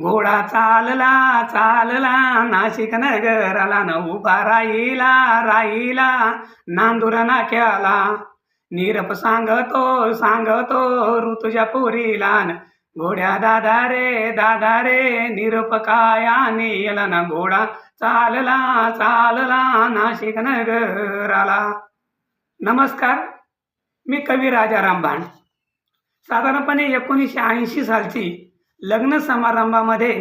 घोडा चालला चालला नाशिक नगराला न उभा राहिला राहिला नांदुरा नाक्याला. निरप सांगतो सांगतो ऋतुजा पुरीला न घोड्या दादा रे दादा रे निरप कायाने येला ना घोडा चालला चालला नाशिक नगराला नमस्कार मी कवी राजाराम रामबाण साधारणपणे एकोणीसशे ऐंशी सालची लग्न समारंभामध्ये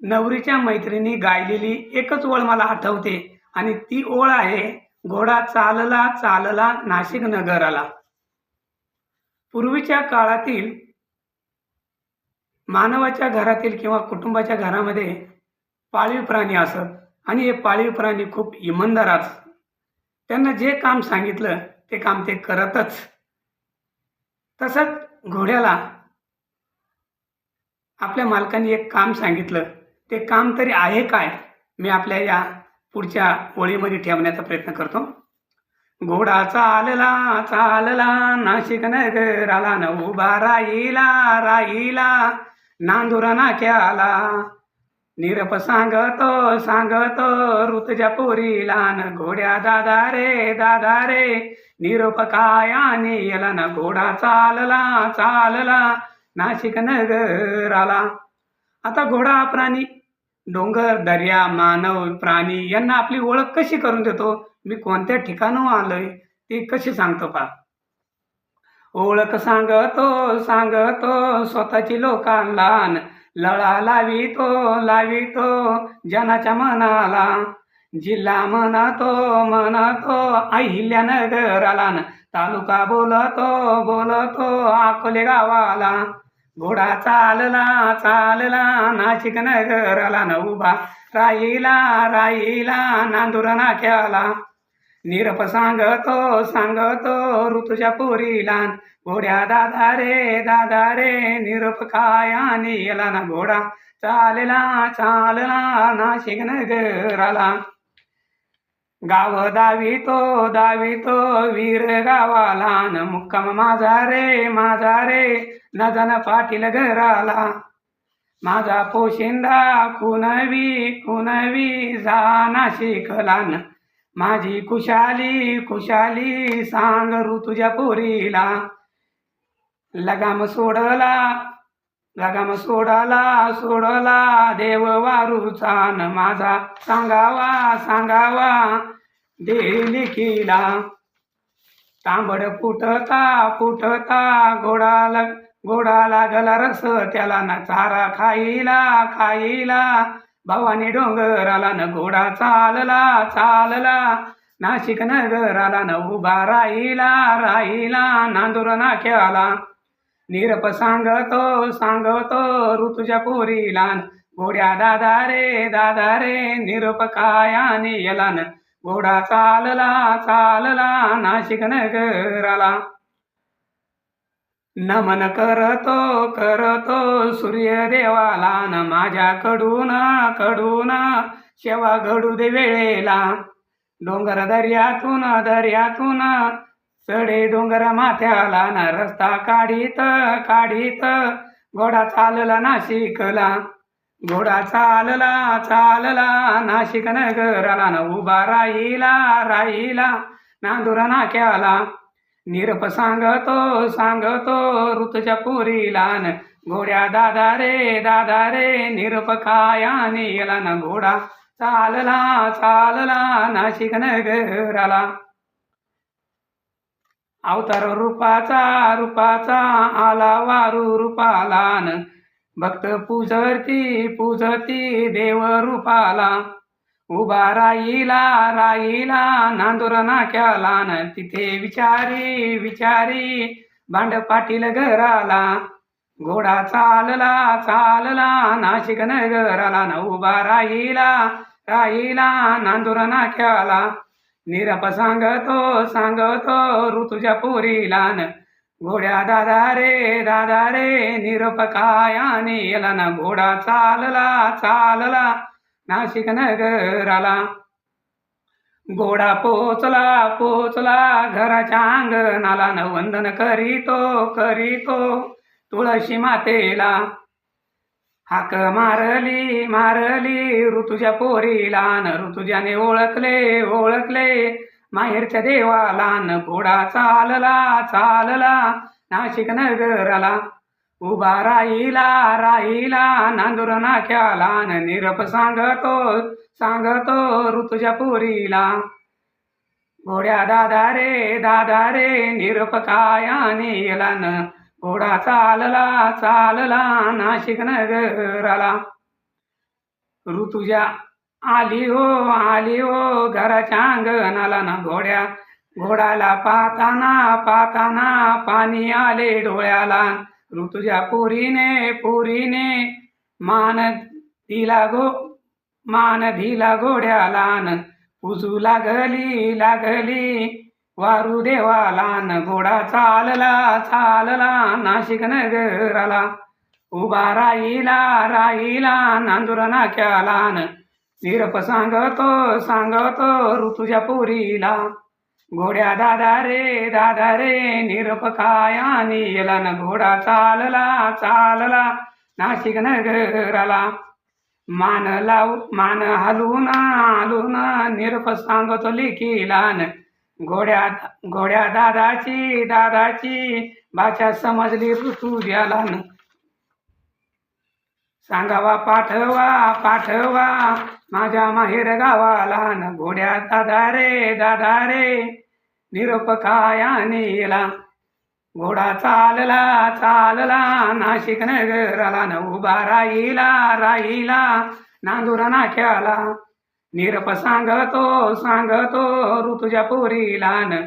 नवरीच्या मैत्रिणी गायलेली एकच ओळ मला आठवते. आणि ती ओळ आहे घोडा चालला चालला नाशिक नगराला. पूर्वीच्या काळातील मानवाच्या घरातील किंवा कुटुंबाच्या घरामध्ये पाळीव प्राणी असत. आणि हे पाळीव प्राणी खूप इमानदार असत त्यांना जे काम सांगितलं ते काम ते करतच. तसंच घोड्याला आपल्या मालकाने एक काम सांगितलं. ते काम तरी आहे काय? मी आपल्या या पुढच्या ओळीमध्ये ठेवण्याचा प्रयत्न करतो. घोडा चालला चालला नाशिक नगराला न उभा राहिला राहिला नांदुरा नाक्याला निरप सांगतो सांगतो ऋतुजा पोरीला न घोड्या दादा रे दादा रे. निरप कायाने येला न घोडा चालला चालला. नाशिक नगराला आता घोडा प्राणी डोंगर दर्या मानव प्राणी यांना आपली ओळख कशी करून देतो? मी कोणत्या ठिकाणून आलोय? ते कशी सांगतो पा ओळख सांगतो सांगतो स्वतःची लोकांना लळा लावितो लावितो जनाच्या मनाला. जिल्हा म्हणतो म्हणतो अहिल्यानगराला न तालुका बोलतो बोलतो अकोले गावाला. घोडा चालला चालला नाशिक नगराला न उभा राहिला राहिला नाक्याला निरप सांगतो सांगतो ऋतुच्या पुरीला घोड्या दादा रे दादा रे निरप कायाने येला ना घोडा. चालला चालला नाशिक नगराला. गाव दावितो दावितो वीर गावाला. न मुक्काम माझा रे माझा रे. न पाटील घराला. माझा पोशिंदा कुणवी कुणवी जा नाशिकला न माझी कुशाली कुशाली सांग ऋतुजा पोरीला. लगाम सोडला लगाम सोडला सोडला देव वारूचा न माझा. सांगावा सांगावा देलिखीला तांबड फुटता फुटता घोडाला घोडा लागला रस त्याला ना चारा खाईला खाईला भवानी डोंगराला न घोडा चालला चालला. नाशिक नगराला न उभा राहिला राहिला. नांदूर नाक्याला निरप सांगतो सांगतो ऋतुजा पोरी लान. घोड्या दादा रे दादा रे निरप कायाने येलान. न घोडा चालला चालला नाशिक नगराला. नमन करतो करतो सूर्यदेवाला न. माझ्याकडून कडून शेवा घडू दे वेळेला. डोंगर दर्यातून दर्यातून चढे डोंगर माथ्याला ना रस्ता काढीत काढीत. घोडा चालला नाशिकला घोडा चालला चालला नाशिक नगराला ना उभा राहिला राहिला नांदुरा नाक्याला. निरप सांगतो सांगतो ऋतुच्या पुरीला न घोड्या दादा रे दादा रे निरप कायाने येला ना घोडा चालला चालला नाशिक नगराला. अवतार रूपाचा रूपाचा आला वारू रूपालान. न भक्त पूजती पूजती देव रूपाला. उभा राईला राहिला नांदूर नाक्यालान. न तिथे विचारी विचारी भांड पाटील घराला. घोडा चालला चालला नाशिक नगराला. न उभा राहिला राहिला नांदूर नाक्याला. निरप सांगतो सांगतो ऋतुच्या पोरीला न. घोड्या दादा रे दादा रे निरप कायाने येला ना. घोडा चालला चालला. नाशिक नगराला. घोडा पोचला पोचला. घराच्या अंगणाला न वंदन करीतो करीतो. तुळशी मातेला. हाक मारली मारली ऋतुजा पोरीला न ऋतुजाने ओळखले ओळखले. माहेरच्या देवाला लान घोडा चालला चालला. नाशिक नगराला उभा राहिला राहिला. नांदूर नाक्याला न निरप सांगतो सांगतो ऋतुजा पोरीला. घोड्या दादा रे दादा रे निरप कायाने लान घोडा चालला चालला नाशिक नगराला. ऋतुजा आली हो आली हो घराच्या अंगणाला ना घोड्या. घोडाला पाहताना पाहताना पाणी आले डोळ्याला. ऋतुजा पुरीने पुरीने मान दिला गो मान दिला घोड्याला. पुजू लागली लागली वारू देवाला न घोडा चालला चालला नाशिक नगराला. उभा राहिला राहिला नांदुरा नाक्याला न. निरप सांगतो सांगतो ऋतुजा पुरीला घोड्या दादा रे दादा रे निरप कायानी गेला न घोडा चालला चालला नाशिक नगराला. मान लाव मान हलून हलून निरप सांगतो लिखिला न. घोड्या घोड्या दादाची दादाची भाषा समजली ऋतुजाला न सांगावा पाठवा पाठवा माझ्या माहेर गावाला न घोड्या दादा रे दादा रे निरोप कायाने घोडा चालला चालला नाशिक नगराला न उभा राहिला राहिला नांदुरा नाक्याला. निरप सांगतो सांगतो ऋतुजा पोरीला न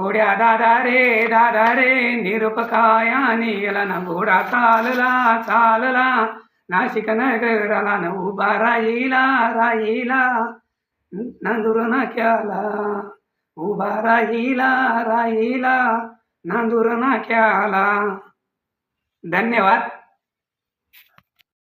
घोड्या दादा रे दादा रे निरप कायाने गेला ना घोडा चालला चालला. नाशिक नगराला न उभा राहिला राहिला. नांदूर नाक्याला उभा राहिला राहिला. नांदूर नाक्याला. धन्यवाद.